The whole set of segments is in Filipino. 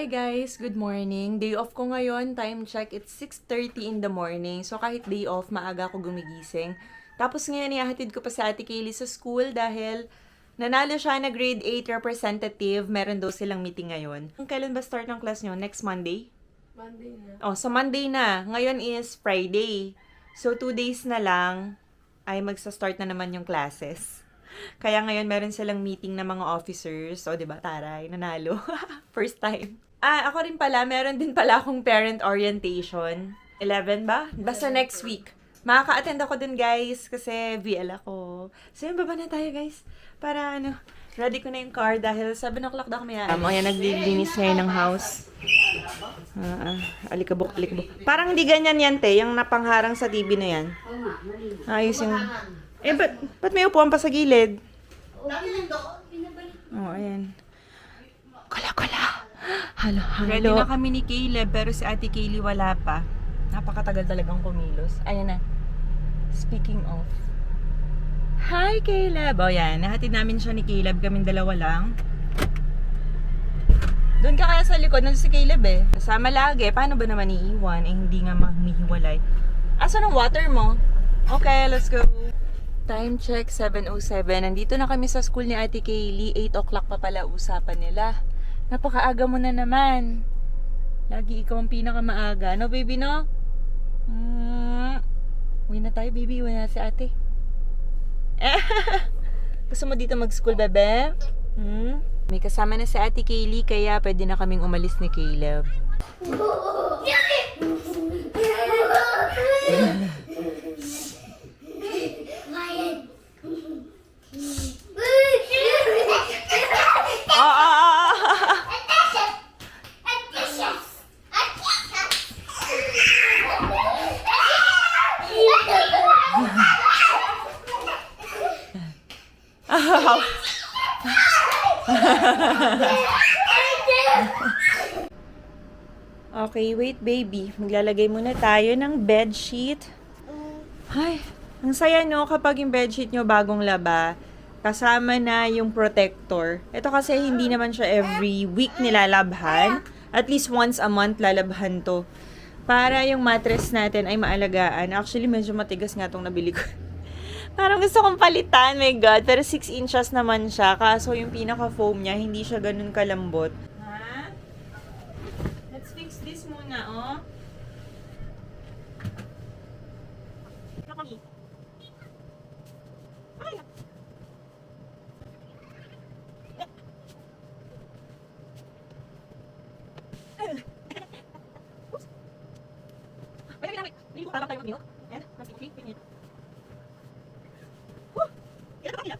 Hi guys! Good morning! Day off ko ngayon. Time check, it's 6.30 in the morning. So kahit day off, maaga ako gumigising. Tapos ngayon, ihahatid ko pa sa Ate Kaylee sa school dahil nanalo siya na grade 8 representative. Meron daw silang meeting ngayon. Kailan ba start ng class nyo? Next Monday? Monday na. Oh, sa Monday na. Ngayon is Friday. So, two days na lang ay magsa-start na naman yung classes. Kaya ngayon meron silang meeting ng mga officers. So, di ba, taray, nanalo. First time. Ah, ako rin pala, meron din pala akong parent orientation. 11 ba? Basta next week. Makaka-attend ako dun, guys, kasi VL ako. So, yun, baba na tayo, guys. Para, ano, ready ko na yung car dahil 7 o'clock daw kami. Um, o yan, naglilinis ngayon ng house. Ah, ah, alikabok, alikabok. Parang hindi ganyan yan, te. Yung napangharang sa TV na yan. Oo. Ayos yung... Eh, ba't, ba't may upuan pa sa gilid? Pinabalik. Oh, ayan. Kala, kala. Halo, halo. Ready na kami ni Caleb, pero si Ate Kaylee wala pa. Napakatagal talagang kumilos. Ayan na. Speaking of. Hi, Caleb! O yan, nahatid namin siya ni Caleb. Kaming dalawa lang. Doon ka kaya sa likod, nandun si Caleb eh. Kasama lagi. Paano ba naman iiwan? Eh, hindi nga mahihiwalay. Asa ng water mo? Okay, let's go. Time check, 7.07. Nandito na kami sa school ni Ate Kaylee. 8 o'clock pa pala usapan nila. Napakaaga mo na naman. Lagi ikaw ang pinakamaaga. No, baby, no? Mm. Uwi na tayo, baby. Uwi na si ate. Gusto mo dito mag-school, bebe? Hmm? May kasama na si Ate Kaylee, kaya pwede na kaming umalis ni Caleb. Okay, wait baby. Maglalagay muna tayo ng bed sheet. Ay, ang saya no kapag yung bed sheet nyo bagong laba, kasama na yung protector. Ito kasi hindi naman siya every week nilalabhan. At least once a month lalabhan to. Para yung mattress natin ay maalagaan. Actually, medyo matigas nga tong nabili ko. Parang gusto kong palitan, my God. Pero 6 inches naman siya. Kaso yung pinaka-foam niya, hindi siya ganun kalambot. Ha? Let's fix this muna, oh. Wait, wait, wait. Hindi ko mag-milk. Ayan, mag-milk. Wait, wait. Woo! Ilan ba kanila?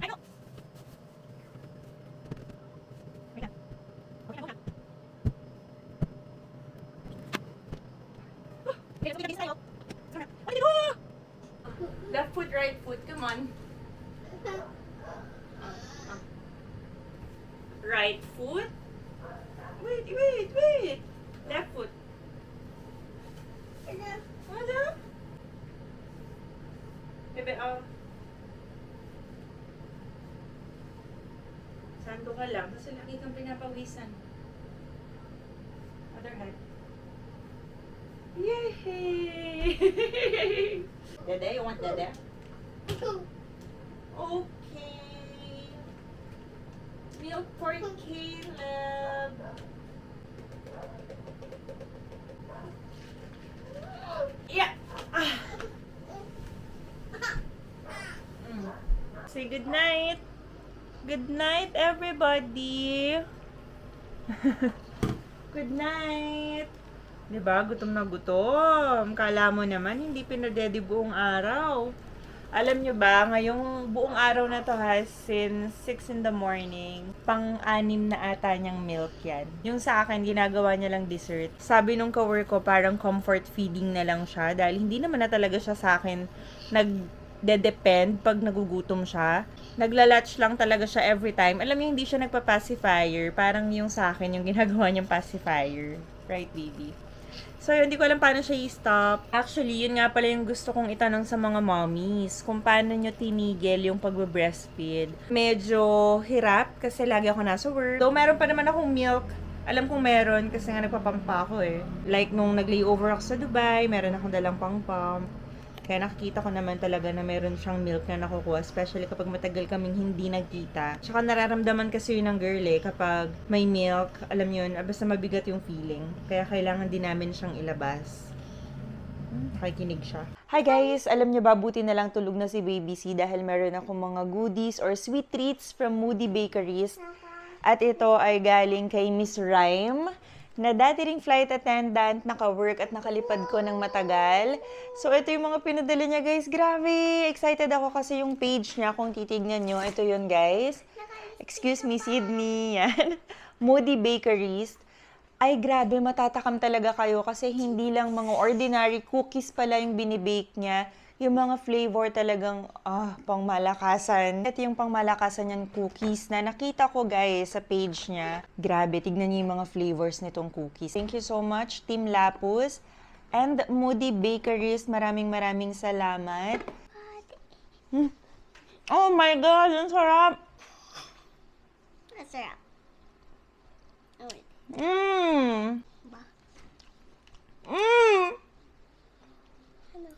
Ay, no! Wait lang. Okay, okay. Woo! Okay, let's go tayo. Ay, dito! Left foot, right foot. Come on. Right foot. Wait, wait, wait. Left foot. Again. Ano? Bebe, oh. Sando ka lang. Kasi lagi kang pinapawisan. Other hand. Yay! dede, you want dede? Okay. Milk for Caleb. Yeah. Ah. Say good night. Good night, everybody. good night. Diba? Gutom na gutom. Kala mo naman, hindi pinadedi buong araw. Alam nyo ba, ngayong buong araw na to ha, since 6 in the morning, pang-anim na ata niyang milk yan. Yung sa akin, ginagawa niya lang dessert. Sabi nung kawork ko, parang comfort feeding na lang siya dahil hindi naman na talaga siya sa akin nag de-depend pag nagugutom siya. Naglalatch lang talaga siya every time. Alam niyo, hindi siya nagpa-pacifier. Parang yung sa akin, yung ginagawa niyang pacifier. Right, baby? So, yun, hindi ko alam paano siya i-stop. Actually, yun nga pala yung gusto kong itanong sa mga mommies. Kung paano nyo tinigil yung pag-breastfeed. Medyo hirap kasi lagi ako nasa work. Though meron pa naman akong milk. Alam kong meron kasi nga nagpapampa ako eh. Like nung nag-layover ako sa Dubai, meron akong dalang pang-pump. Kaya nakikita ko naman talaga na meron siyang milk na nakukuha, especially kapag matagal kaming hindi nagkita. Tsaka nararamdaman kasi yun ng girl eh, kapag may milk, alam yun, ah, basta mabigat yung feeling. Kaya kailangan din namin siyang ilabas. Hmm, Nakikinig siya. Hi guys! Alam niyo ba, buti na lang tulog na si Baby C dahil meron akong mga goodies or sweet treats from Moody Bakeries. At ito ay galing kay Miss Rhyme na dati ring flight attendant, naka-work at nakalipad ko ng matagal. So, ito yung mga pinadala niya, guys. Grabe! Excited ako kasi yung page niya, kung titignan nyo, ito yun, guys. Excuse me, Sydney. Yan. Moody Bakeries. Ay, grabe, matatakam talaga kayo kasi hindi lang mga ordinary cookies pala yung binibake niya. Yung mga flavor talagang, ah, pangmalakasan. Ito yung pangmalakasan niyang cookies na nakita ko, guys, sa page niya. Grabe, tignan niyo yung mga flavors nitong cookies. Thank you so much, Team Lapus. And Moody Bakeries, maraming maraming salamat. Hmm. Oh my God, ang sarap! Oh, wait. Mmm! Ba? Mmm!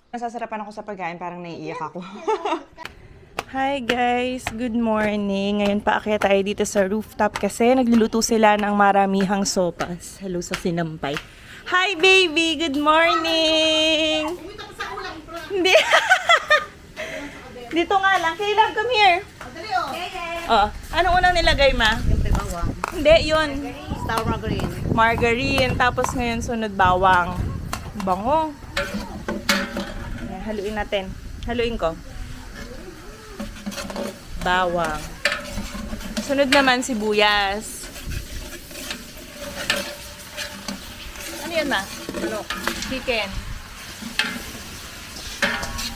Nasasarapan ako sa pagkain, parang naiiyak ako. Hi guys! Good morning! Ngayon pa akyat tayo dito sa rooftop kasi nagluluto sila ng maramihang sopas. Hello sa sinampay. Hi baby! Good morning! Hindi! dito nga lang. Kailan, come here! Oh, ano unang nilagay ma? Siyempre bawang. Hindi, yun. Star margarine. margarine, tapos ngayon sunod bawang. Bango. Haluin natin. Haluin ko. Bawang. Sunod naman sibuyas. Ano yan ma? Ano? Chicken.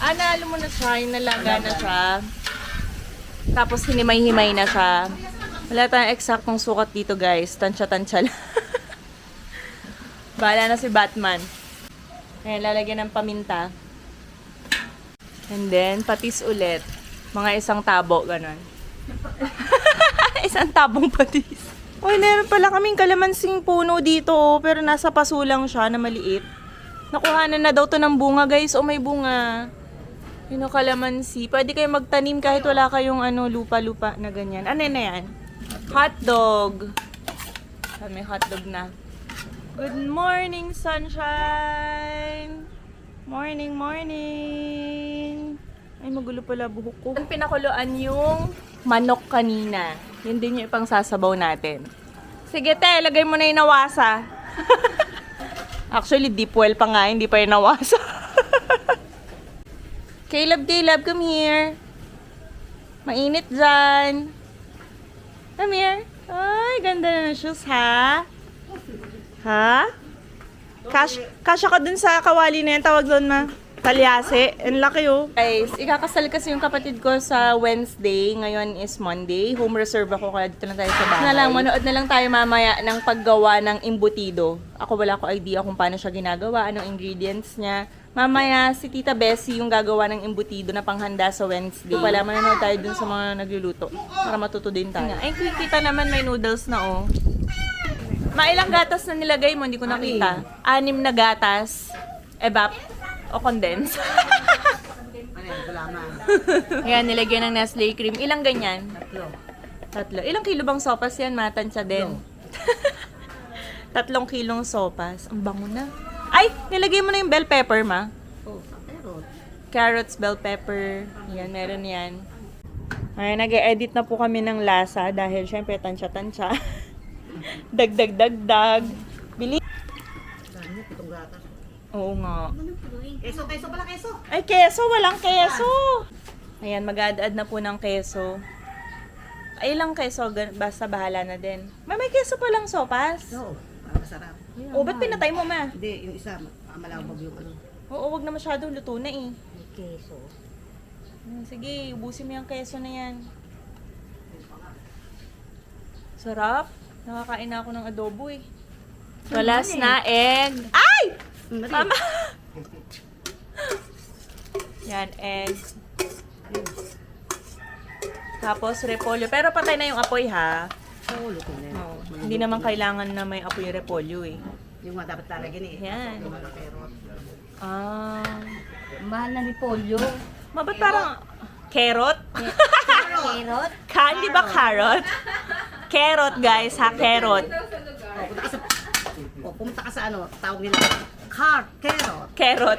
Ah, nalo mo na siya. Yung nalaga na siya. Tapos hinimay-himay na siya. Wala tayong eksaktong sukat dito guys. Tansya-tansya lang. Bahala na si Batman. Ayan, lalagyan ng paminta. And then, patis ulit. Mga isang tabo, ganon. isang tabong patis. Uy, meron pala kaming kalamansing puno dito, oh, pero nasa paso lang siya na maliit. Nakuhanan na daw to ng bunga, guys. Oh, may bunga. Yun ang kalamansi. Pwede kayo magtanim kahit wala kayong ano, lupa-lupa na ganyan. Ano na yan? Hot dog. Ah, May hot dog na. Good morning, sunshine! Morning, morning! Ay, magulo pala buhok ko. Pinakuluan yung manok kanina. Yun din yung ipang sasabaw natin. Sige, te, lagay mo na yung nawasa. Actually, deep well pa nga, hindi pa yung nawasa. Caleb, Caleb, come here. Mainit dyan. Come here. Ay, ganda ng shoes, ha? Ha? Cash, kasha ka dun sa kawali na yan. Tawag doon, ma. Talyase. Ang laki, oh. Guys, ikakasal kasi yung kapatid ko sa Wednesday. Ngayon is Monday. Home reserve ako, kaya dito lang tayo sa bahay. Na lang, manood na lang tayo mamaya ng paggawa ng imbutido. Ako wala ko idea kung paano siya ginagawa, anong ingredients niya. Mamaya, si Tita Bessie yung gagawa ng imbutido na panghanda sa Wednesday. Wala, manonood tayo dun sa mga nagluluto. Para matuto din tayo. Ay, kita naman may noodles na, oh. Mailang gatas na nilagay mo, hindi ko nakita. Anim na gatas. Evap o condense. Ano yan? Gulaman. Ayan, nilagyan ng Nestle cream. Ilang ganyan? Tatlo. Tatlo. Ilang kilo bang sopas yan? Matansya din. Tatlong kilong sopas. Ang bango na. Ay! Nilagay mo na yung bell pepper, ma. Oh, pero. Carrots, bell pepper. Yan, meron yan. Ay, nag-edit na po kami ng lasa dahil syempre tansya-tansya. dagdag, Oo nga. Keso, keso pala, keso. Ay, keso. Walang keso. Ayan, mag-add-add na po ng keso. Ay, ilang keso, gan- basta bahala na din. May, may keso pa lang sopas. Oo, para masarap. O, ba't pinatay mo, ma? Hindi, yung isa, ah, malawag yung ano. Oo, wag na masyado, luto na eh. May keso. Hmm, Sige, ubusin mo yung keso na yan. Sarap. Nakakain na ako ng adobo eh. Tulas na egg. Ay! Mama! Yan, egg. Tapos repolyo. Pero patay na yung apoy ha. Oo, luto na yun. Oh, hindi naman kailangan na may apoy yung repolyo eh. Yung nga dapat lalagyan eh. Yan. Yung mga carrot. Ah. Mahal na ni Polyo. Ma, ba't parang carrot? Carrot. Ka, hindi ba carrot? Carrot guys ha, carrot. Oh, punta ka sa... Oh, pumunta ka sa ano, tawag nila. ข้าวแครอทแครอท